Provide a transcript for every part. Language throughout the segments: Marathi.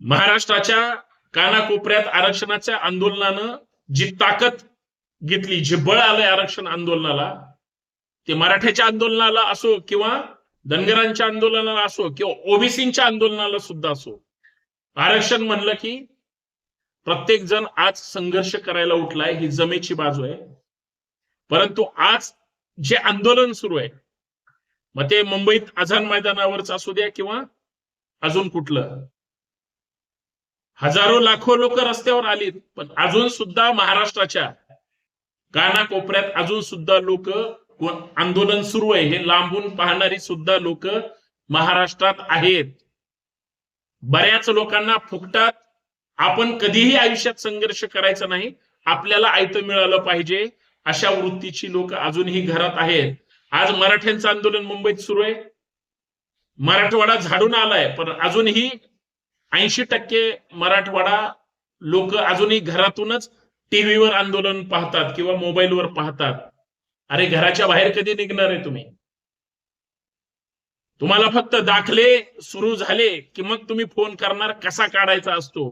महाराष्ट्राच्या कानाकोपऱ्यात आरक्षणाच्या आंदोलनानं जी ताकद घेतली जे बळ आलंय आरक्षण आंदोलनाला ते मराठ्याच्या आंदोलनाला असो किंवा धनगरांच्या आंदोलनाला असो किंवा ओबीसीच्या आंदोलनाला सुद्धा असो आरक्षण म्हणलं की प्रत्येक जण आज संघर्ष करायला उठलाय ही जमेची बाजू आहे. परंतु आज जे आंदोलन सुरू आहे मग ते मुंबईत आझाद मैदानावरच असू द्या किंवा अजून कुठलं हजारो लाखो लोक रस्त्यावर आलीत पण अजून सुद्धा महाराष्ट्राच्या कानाकोपऱ्यात अजून सुद्धा लोक आंदोलन सुरू आहे. हे लांबून पाहणारी सुद्धा लोक महाराष्ट्रात आहेत. बऱ्याच लोकांना फुकटात आपण कधीही आयुष्यात संघर्ष करायचा नाही. आपल्याला आयतं मिळालं पाहिजे. अशा वृत्तीची लोक अजूनही घरात आहेत. आज मराठ्यांचं आंदोलन मुंबईत सुरू आहे. मराठवाडा झाडून आलाय पण अजूनही ऐंशी टक्के मराठवाडा लोक अजूनही घरातूनच टीव्हीवर आंदोलन पाहतात किंवा मोबाईलवर पाहतात. अरे घराच्या बाहेर कधी निघणार आहे तुम्ही? तुम्हाला फक्त दाखले सुरू झाले की मग तुम्ही फोन करणार कसा काढायचा असतो?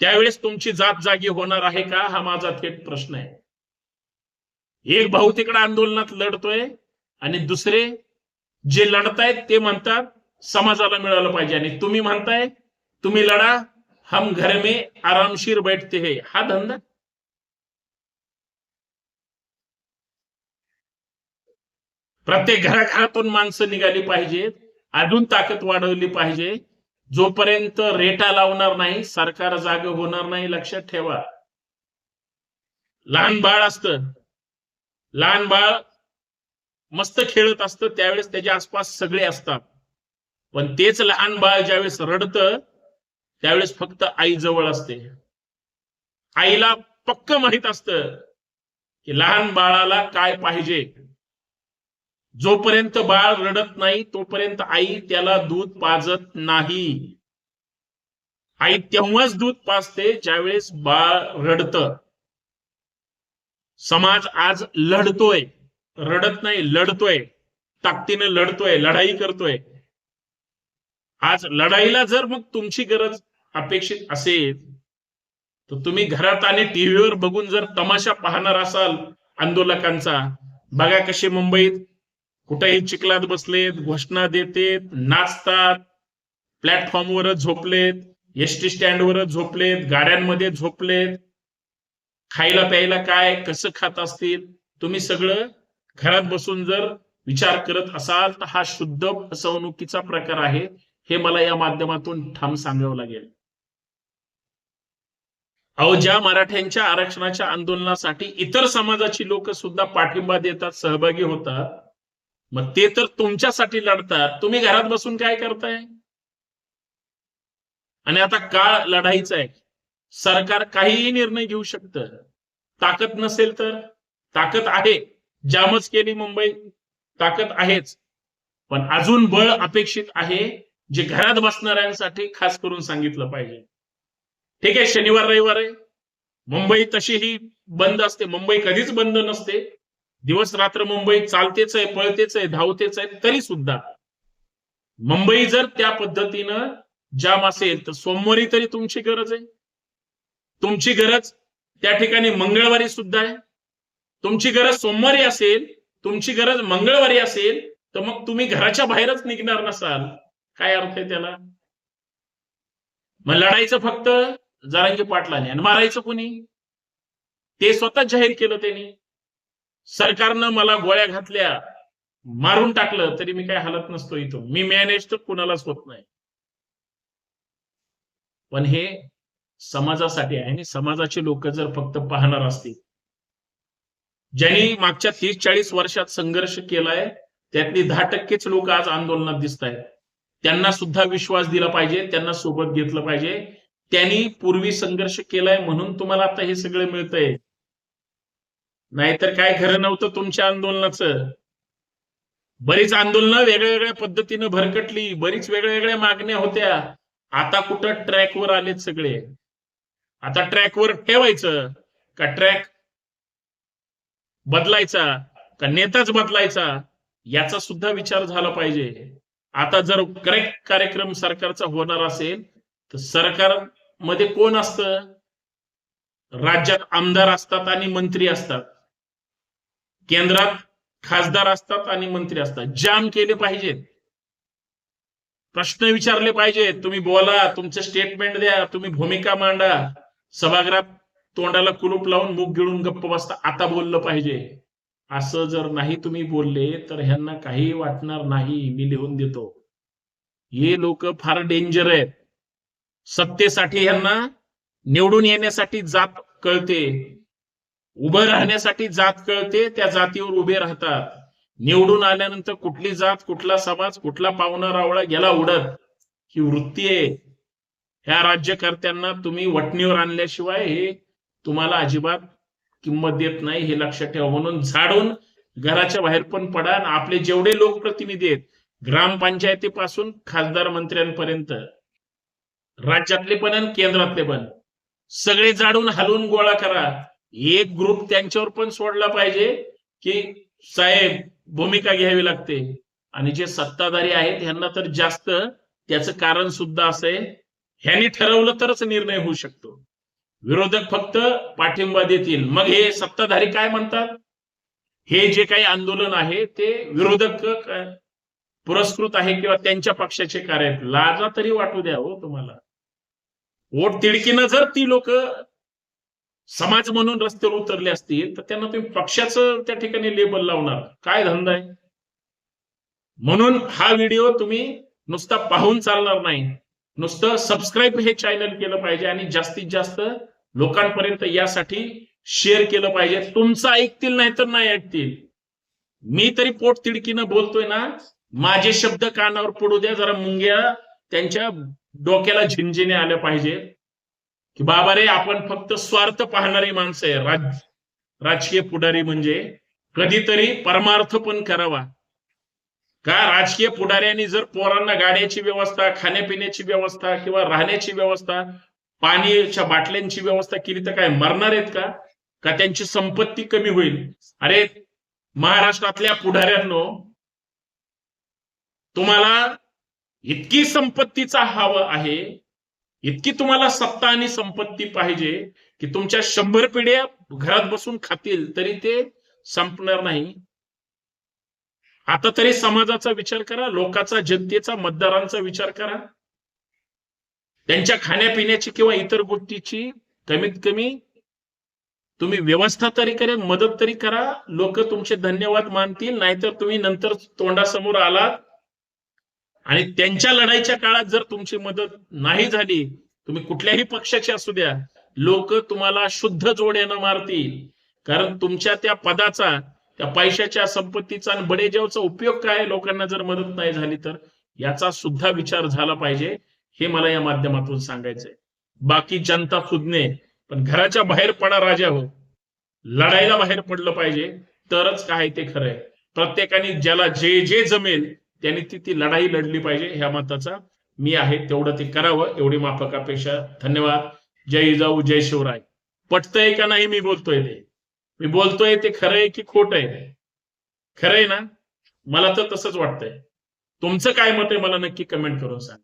त्यावेळेस तुमची जात जागी होणार आहे का? हा माझा थेट प्रश्न आहे. एक भाऊ तिकडे आंदोलनात लढतोय आणि दुसरे जे लढतायत ते म्हणतात समाजाला मिळालं पाहिजे. आणि तुम्ही म्हणताय तुम्ही लढा हम घर में आरामशीर बैठते है. हा धंदा? प्रत्येक घराघरातून माणसं निघाली पाहिजेत अजून ताकद वाढवली पाहिजे. जोपर्यंत रेटा लावणार नाही सरकार जाग होणार नाही लक्षात ठेवा. लहान बाळ असतं. लहान बाळ मस्त खेळत असतं त्यावेळेस त्याच्या आसपास सगळे असतात. पण तेच लहान बाळ ज्यावेळेस रडतं त्यावेळेस फक्त आई जवळ असते. आईला पक्क माहीत असत की लहान बाळाला काय पाहिजे. जोपर्यंत बाळ रडत नाही तोपर्यंत आई त्याला दूध पाजत नाही. आई तेव्हाच दूध पाजते ज्यावेळेस बाळ रडत. समाज आज लढतोय. रडत नाही लढतोय. ताकदीनं लढतोय लढाई करतोय. आज लढाईला जर मग तुमची गरज अपेक्षित असेल तर तुम्ही घरात आणि टीव्हीवर बघून जर तमाशा पाहणार असाल आंदोलकांचा बघा कसे मुंबईत कुठेही चिखलात बसलेत घोषणा देतेत नाचतात प्लॅटफॉर्मवरच झोपलेत एस टी स्टँडवरच झोपलेत गाड्यांमध्ये झोपलेत खायला प्यायला काय कसं खात असतील तुम्ही सगळं घरात बसून जर विचार करत असाल तर हा शुद्ध फसवणुकीचा प्रकार आहे. हे मला या माध्यमातून ठाम सांगावं लागेल. अहो ज्या मराठ्यांच्या आरक्षणाच्या आंदोलनासाठी इतर समाजाची लोक सुद्धा पाठिंबा देतात सहभागी होतात मग ते तर तुमच्यासाठी लढतात. तुम्ही घरात बसून काय करताय? आणि आता काळ लढाईचा आहे. सरकार काहीही निर्णय घेऊ शकतं. ताकद नसेल तर. ताकद आहे. जामच केली मुंबई. ताकद आहेच. पण अजून बळ अपेक्षित आहे. जे घरात बसणाऱ्यांसाठी खास करून सांगितलं पाहिजे. ठीक आहे शनिवार रविवार आहे. मुंबई तशीही बंद असते. मुंबई कधीच बंद नसते. दिवस रात्र मुंबई चालतेच आहे पळतेच आहे धावतेच आहे तरी सुद्धा. मुंबई जर त्या पद्धतीनं जाम असेल तर सोमवारी तरी तुमची गरज आहे. तुमची गरज त्या ठिकाणी मंगळवारी सुद्धा आहे. तुमची गरज सोमवारी असेल तुमची गरज मंगळवारी असेल तर मग तुम्ही घराच्या बाहेरच निघणार नसाल. काय अर्थ आहे त्याला? मग लढायचं फक्त जरांगी पाटलाने आणि मारायचं कोणी? ते स्वतः जाहीर केलं त्यांनी. सरकारनं मला गोळ्या घातल्या मारून टाकलं तरी मी काय हालत नसतो इथं. मी मॅनेज तर कुणालाच होत नाही. पण हे समाजासाठी आहे आणि समाजाचे लोक जर फक्त पाहणार असतील ज्यांनी मागच्या तीस चाळीस वर्षात संघर्ष केलाय त्यातली दहा टक्केच लोक आज आंदोलनात दिसत आहेत त्यांना सुद्धा विश्वास दिला पाहिजे त्यांना सोबत घेतलं पाहिजे. त्यांनी पूर्वी संघर्ष केलाय म्हणून तुम्हाला आता हे सगळं मिळतंय. नाहीतर काय खरं नव्हतं तुमच्या आंदोलनाचं. बरीच आंदोलनं वेगळ्या वेगळ्या पद्धतीनं भरकटली बरीच वेगळ्या वेगळ्या मागण्या होत्या. आता कुठं ट्रॅकवर आलेत सगळे? आता ट्रॅकवर ठेवायचं का ट्रॅक बदलायचा का नेताच बदलायचा याचा सुद्धा विचार झाला पाहिजे. आता जर करेक्ट कार्यक्रम सरकारचा होणार असेल तर सरकारमध्ये कोण असतं? राज्यात आमदार असतात आणि मंत्री असतात. केंद्रात खासदार असतात आणि मंत्री असतात. जाम केले पाहिजेत. प्रश्न विचारले पाहिजेत. तुम्ही बोला तुमचं स्टेटमेंट द्या तुम्ही भूमिका मांडा. सभागृहात तोंडाला कुलूप लावून मुख गिळून गप्प बसता. आता बोललं पाहिजे. असं जर नाही तुम्ही बोलले तर ह्यांना काही वाटणार नाही मी लिहून देतो. हे लोक फार डेंजर आहेत. सत्तेसाठी ह्यांना निवडून येण्यासाठी जात कळते. उभं राहण्यासाठी जात कळते त्या जातीवर उभे राहतात. निवडून आल्यानंतर कुठली जात कुठला समाज कुठला पाहुणा रावळा गेला उडत? ही वृत्ती आहे. ह्या राज्यकर्त्यांना तुम्ही वटणीवर आणल्याशिवाय हे तुम्हाला अजिबात किंमत देत नाही हे लक्षात ठेवा. म्हणून झाडून घराच्या बाहेर पण पडा आणि आपले जेवढे लोकप्रतिनिधी आहेत ग्रामपंचायतीपासून खासदार मंत्र्यांपर्यंत राज्यातले पण आणि केंद्रातले पण सगळे जाडून हलवून गोळा करा. एक ग्रुप त्यांच्यावर पण सोडला पाहिजे की साहेब भूमिका घ्यावी लागते. आणि जे सत्ताधारी आहेत ह्यांना तर जास्त त्याचं कारण सुद्धा असं आहे. ह्यांनी ठरवलं तरच निर्णय होऊ शकतो. विरोधक फक्त पाठिंबा देतील. मग हे सत्ताधारी काय म्हणतात? हे जे काही आंदोलन आहे ते विरोधक पुरस्कृत आहे किंवा त्यांच्या पक्षाचे कार्य आहेत? लाजा तरी वाटू द्या हो तुम्हाला. वोट तिडकीनं जर ती लोक समाज म्हणून रस्त्यावर उतरले असतील तर त्यांना तुम्ही पक्षाचं त्या ठिकाणी लेबल लावणार. काय धंदा आहे? म्हणून हा व्हिडिओ तुम्ही नुसता पाहून चालणार नाही. नुसतं सबस्क्राईब हे चॅनल केलं पाहिजे आणि जास्तीत जास्त लोकांपर्यंत यासाठी शेअर केलं पाहिजे. तुमचं ऐकतील नाही तर नाही ऐकतील. मी तरी पोट तिडकीनं बोलतोय ना माझे शब्द कानावर पडू द्या जरा मुंग्या त्यांच्या डोक्याला झिंझिने आल्या पाहिजे. की बाबा रे आपण फक्त स्वार्थ पाहणारी माणसं आहे. राज राजकीय पुढारी म्हणजे कधीतरी परमार्थ पण करावा. का राजकीय पुढाऱ्यांनी जर पोरांना गाड्याची व्यवस्था खाण्यापिण्याची व्यवस्था किंवा राहण्याची व्यवस्था पाण्याच्या बाटल्यांची व्यवस्था केली तर काय मरणार आहेत का? का त्यांची संपत्ती कमी होईल? अरे महाराष्ट्रातल्या पुढाऱ्यांनो तुम्हाला इतकी संपत्तीचा हवं आहे इतकी तुम्हाला सत्ता आणि संपत्ती पाहिजे की तुमच्या शंभर पिढ्या घरात बसून खातील तरी ते संपणार नाही. आता तरी समाजाचा विचार करा लोकांचा जनतेचा मतदारांचा विचार करा. त्यांच्या खाण्यापिण्याची किंवा इतर गोष्टीची कमीत कमी तुम्ही व्यवस्था तरी करा मदत तरी करा. लोक तुमचे धन्यवाद मानतील नाहीतर तुम्ही नंतर तोंडासमोर आलात. आणि त्यांच्या लढाईच्या काळात जर तुमची मदत नाही झाली तुम्ही कुठल्याही पक्षाचे असू द्या लोक तुम्हाला शुद्ध जोड्यानं मारतील. कारण तुमच्या त्या पदाचा त्या पैशाच्या संपत्तीचा आणि बडेजावचा उपयोग काय लोकांना जर मदत नाही झाली तर? याचा सुद्धा विचार झाला पाहिजे हे मला या माध्यमातून सांगायचंय. बाकी जनता खुदणे पण घराच्या बाहेर पडा राजा हो. लढायला बाहेर पडलं पाहिजे तरच काय ते खरंय प्रत्येकाने ज्याला जे जे जमेल त्यांनी ती ती लढाई लढली पाहिजे ह्या मताचा मी आहे तेवढं ते करावं. एवढी माफक अपेक्षा. धन्यवाद. जय जाऊ जय शिवराय. पटतंय का नाही मी बोलतोय ते? मी बोलतोय ते खरं आहे की खोट आहे? खरंय ना? मला तर तसंच वाटतंय. तुमचं काय मत आहे? मला नक्की कमेंट करून सांग.